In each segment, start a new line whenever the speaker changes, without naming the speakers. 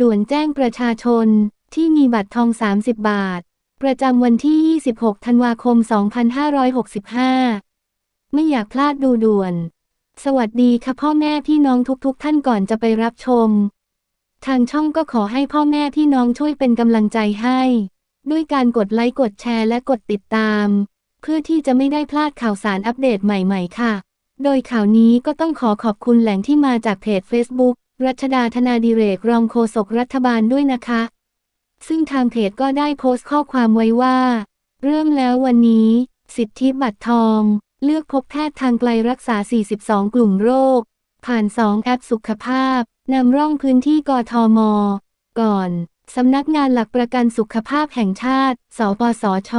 ด่วนแจ้งประชาชนที่มีบัตรทอง 30 บาท ประจำวันที่ 26 ธันวาคม 2565 ไม่อยากพลาดดูด่วน สวัสดีค่ะพ่อแม่พี่น้องทุกๆท่านก่อนจะไปรับชม ทางช่องก็ขอให้พ่อแม่พี่น้องช่วยเป็นกำลังใจให้ ด้วยการกดไลค์กดแชร์และกดติดตาม เพื่อที่จะไม่ได้พลาดข่าวสารอัปเดตใหม่ๆ ค่ะ โดยข่าวนี้ก็ต้องขอขอบคุณแหล่งที่มาจากเพจ Facebook รัชดาธนาดิเรกรองโฆษกรัฐบาลด้วยนะคะ ซึ่งทางเพจก็ได้โพสต์ข้อความไว้ว่า เริ่มแล้ววันนี้ สิทธิบัตรทอง เลือกพบแพทย์ทางไกลรักษา 42 กลุ่มโรค ผ่าน 2 แอปสุขภาพนำร่องพื้นที่กทม ก่อนสำนักงานหลักประกันสุขภาพแห่งชาติ สปสช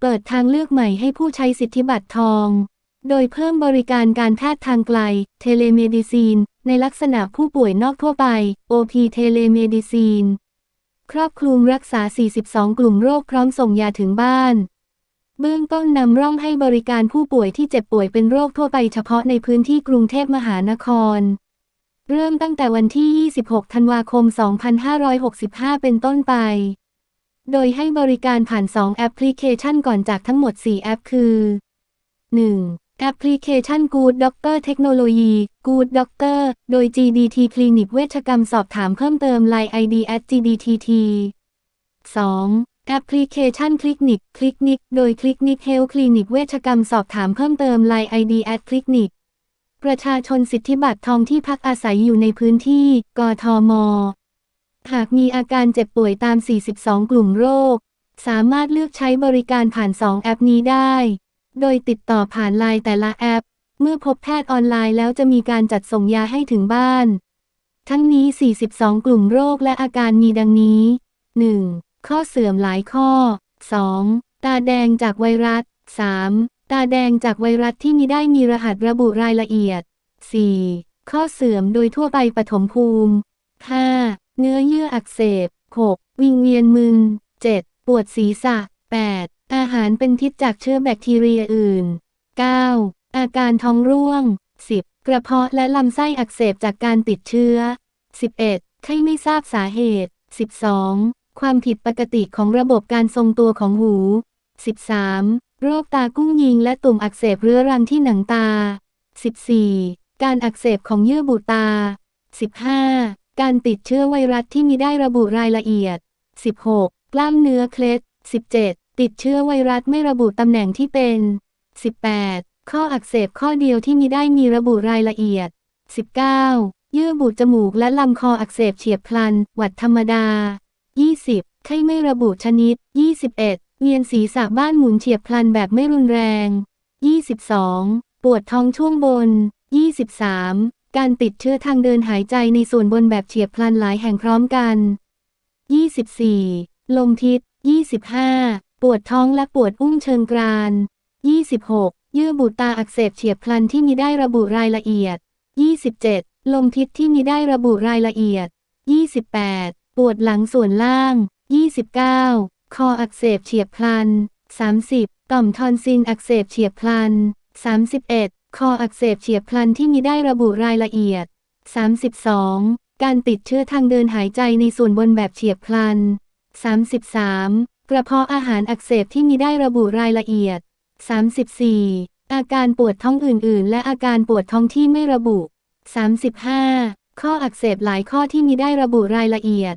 เปิดทางเลือกใหม่ให้ผู้ใช้สิทธิบัตรทอง โดยเพิ่มบริการการแพทย์ทางไกล เทเลเมดิซีน ในลักษณะผู้ป่วยนอกทั่วไป OP เทเลเมดิซีน ครอบคลุมรักษา 42 กลุ่มโรคพร้อมส่งยาถึงบ้าน เบื้องต้นนำร่องให้บริการผู้ป่วยที่เจ็บป่วยเป็นโรคทั่วไปเฉพาะในพื้นที่กรุงเทพมหานคร เริ่มตั้งแต่วันที่ 26 ธันวาคม 2565 เป็นต้นไป โดยให้บริการผ่าน 2 แอปพลิเคชันก่อนจากทั้งหมด 4 แอปคือ 1. แอปพลิเคชัน Good Doctor Technology Good Doctor โดย GDT คลินิกเวชกรรมสอบถามเพิ่มเติม Line ID at GDTT 2. แอปพลิเคชันคลินิกคลินิกโดยคลินิกเฮลคลินิกเวชกรรมสอบถามเพิ่มเติม Line ID at คลินิกประชาชนสิทธิบัตรทองที่พักอาศัยอยู่ในพื้นที่ กทม หากมีอาการเจ็บป่วยตาม 42 กลุ่มโรค สามารถเลือกใช้บริการผ่าน 2 แอปนี้ได้ โดยติดต่อผ่านไลน์แต่ละแอป เมื่อพบแพทย์ออนไลน์แล้วจะมีการจัดส่งยาให้ถึงบ้าน ทั้งนี้ 42 กลุ่มโรคและอาการมีดังนี้ 1. ข้อเสื่อมหลายข้อ 2. ตาแดงจากไวรัส 3. ตาแดงจากไวรัสที่มีได้มีรหัสระบุรายละเอียด 4. ข้อเสื่อมโดยทั่วไปปฐมภูมิ 5. เนื้อเยื่ออักเสบ 6. วิงเวียนมึน 7. ปวดศีรษะ 8. อาหารเป็นพิษจากเชื้อแบคทีเรียอื่น 9. อาการท้องร่วง 10. กระเพาะและลำไส้อักเสบจากการติดเชื้อ 11. ไข้ไม่ทราบสาเหตุ 12. ความผิดปกติของระบบการทรงตัวของหู 13. โรคตากุ้งยิงและตุ่มอักเสบเรื้อรังที่หนังตา 14. การอักเสบของเยื่อบุตา 15. การติดเชื้อไวรัสที่มีได้ระบุรายละเอียด 16. กล้ามเนื้อเคล็ด 17. ติดเชื้อไวรัสไม่ระบุตำแหน่งที่เป็น 18. ข้ออักเสบข้อเดียวที่มีได้มีระบุรายละเอียด 19. เยื่อบุจมูกและลำคออักเสบเฉียบพลัน หวัดธรรมดา 20. ไข้ไม่ระบุชนิด 21. เวียนศีรษะบ้านหมุนเฉียบพลันแบบไม่รุนแรง 22. ปวดท้องช่วงบน 23. การติดเชื้อทางเดินหายใจในส่วนบนแบบเฉียบพลันหลายแห่งพร้อมกัน 24. ลมทิศ 25. ปวดท้องและปวดอุ้งเชิงกราน 26. เยื่อบุตาอักเสบเฉียบพลันที่มีได้ระบุรายละเอียด 27. ลมพิษที่มีได้ระบุรายละเอียด 28. ปวดหลังส่วนล่าง 29. คออักเสบเฉียบพลัน 30. ต่อมทอนซิลอักเสบเฉียบพลัน 31. คออักเสบเฉียบพลันที่มีได้ระบุรายละเอียด 32. การติดเชื้อทางเดินหายใจในส่วนบนแบบเฉียบพลัน 33. กระเพาะอาหารอักเสบที่มีได้ระบุรายละเอียด 34. อาการปวดท้องอื่น ๆ และอาการปวดท้องที่ไม่ระบุ 35. ข้ออักเสบหลายข้อที่มีได้ระบุรายละเอียด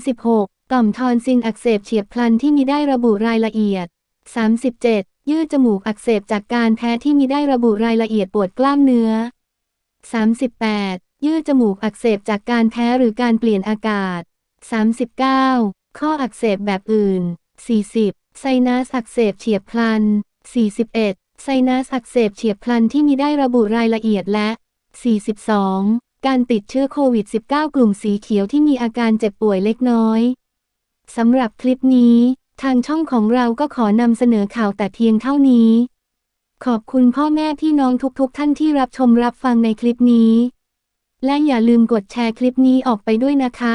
36. ต่อมทอนซิลอักเสบเฉียบพลันที่มีได้ระบุรายละเอียด 37. ยืดจมูกอักเสบจากการแพ้ที่มีได้ระบุรายละเอียดปวดกล้ามเนื้อ 38. ยืดจมูกอักเสบจากการแพ้หรือการเปลี่ยนอากาศ 39. ข้ออักเสบแบบอื่น 40. ไซนัสอักเสบเฉียบพลัน 41. ไซนัสอักเสบเฉียบพลันที่มีได้ระบุรายละเอียดและ 42. การติดเชื้อโควิด -19 กลุ่มสีเขียวที่มีอาการเจ็บป่วยเล็กน้อยสำหรับคลิปนี้ ทางช่องของเราก็ขอนำเสนอข่าวแต่เพียงเท่านี้ ขอบคุณพ่อแม่พี่น้องทุกๆ ท่านที่รับชมรับฟังในคลิปนี้ และอย่าลืมกดแชร์คลิปนี้ออกไปด้วยนะคะ